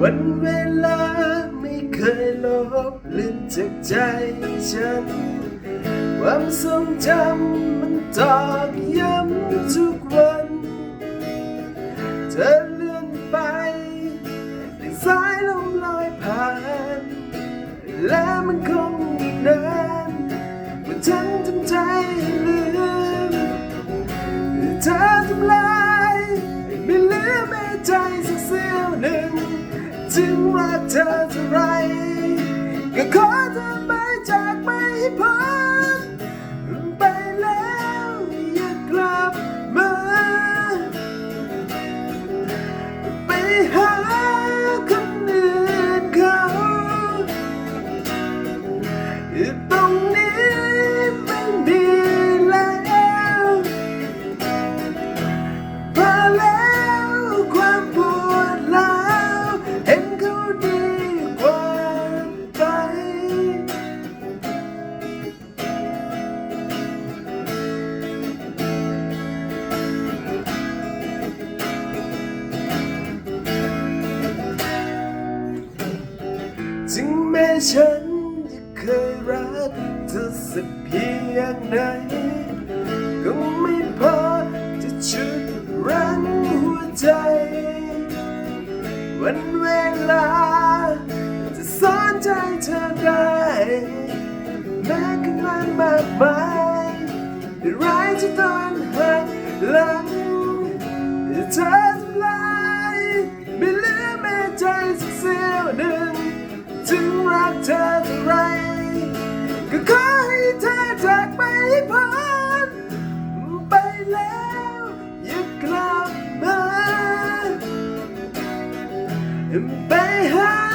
วันเวลาไม่เคยลบเลือนจากใจฉัน ความทรงจำมันตอกย้ำทุกวัน เธอเลื่อนไปดังสายลมลอยผ่าน และมันคงอีกนานเมื่อฉันทำใจให้ลืมเธอทำลายไม่เหลือแม้ใจ ธอเท่าไร ก็ขอเธอไปจากไปให้พ้นไปแล้วอย่ากลับมา ไปหา ม้ฉันจะเคยรักเธอสักเพียงไหนก็ไม่พอจะชุดรั้งหัวใจ วันเวลา จะสอนใจเธอได้แม้ข้างล่างมากมายไร้ายที่ตอนหักหลังเธอ เธอเท่าไร ก็ขอให้เธอจากไปให้พ้นไปแล้วอย่ากลับมาไปหา